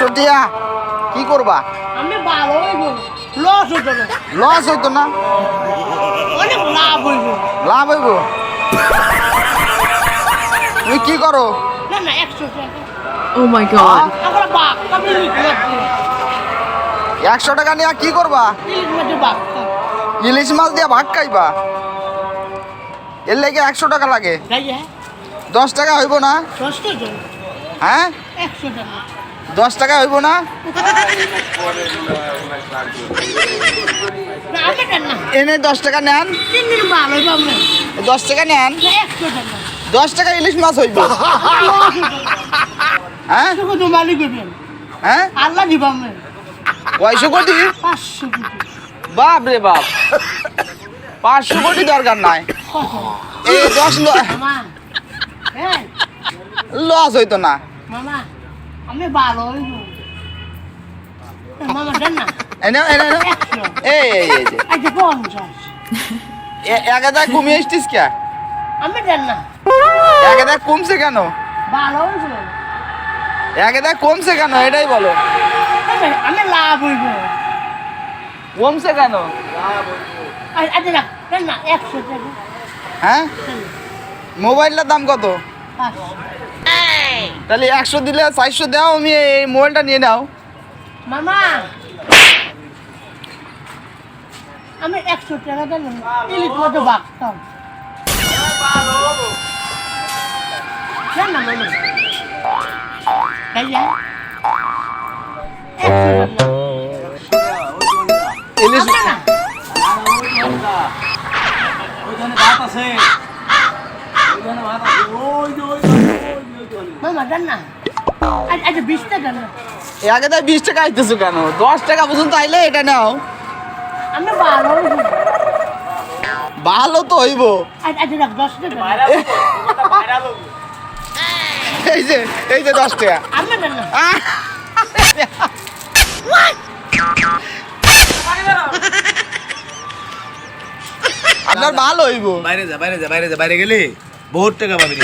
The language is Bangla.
একশো কি করবা? আমি ভালো হইব। লস হতো না। লস হইতো না? অনেক লাভ হইব। লাভ হইব? তুমি কি করো? না না একশো টাকা। My god. আমরা বাঘ আমি একশো টাকা নিয়ে কি করবা? ইলিশ মাছ দিয়ে ভাগ খাইবা? এর লেগে একশো টাকা লাগে। তাই দশ টাকা হইব না? হ্যাঁ? একশো টাকা। দশ টাকা হইব না? এনে দশ টাকা নেন। দশ টাকা নেন। দশ টাকা ইলিশ মাছ হইব। হ্যাঁ? হ্যাঁ? আল্লাহ কয়শো কোটি? বাপ রে বাপ। পাঁচশো কোটি দরকার নাই। এই দশ লস হইতো না। মামা। আমি ভালো হইব মামা দেন না। এনে এনে এনে। একশো এই এই এই যে। পঞ্চাশ। এ- এক হাজার কমিয়ে এসছিস কে? আমি না। কমছে কেন? ভালো কমছে কেন? এটাই বলো। আমি লাভ হইব। কমছে কেন? হ্যাঁ? মোবাইলটার দাম কত? তাহলে একশো দিলে চারশো দাও আমি এই মোবাইলটা নিয়ে নাও। মামা আমি একশো টাকা দেন ইলিশ মতো না মামা ইলিশ ভাত আছে। ভাত আছে ওই যে ওই যে, ওই যে, ওইখানে। মামা দেন না। আচ্ছা আচ্ছা বিশ টাকা না। এক হাজার বিশ টাকা আইতেছো কেন? দশ টাকা পর্যন্ত আইলে এটা নাও। ভালো ভালো তো হইব। আচ্ছা আচ্ছা। এই যে এই যে দশ টাকা! আপনার ভালো হইব। বাইরে যা বাইরে যা বাইরে যা বাইরে গেলে? বহুত টাকা পাবি।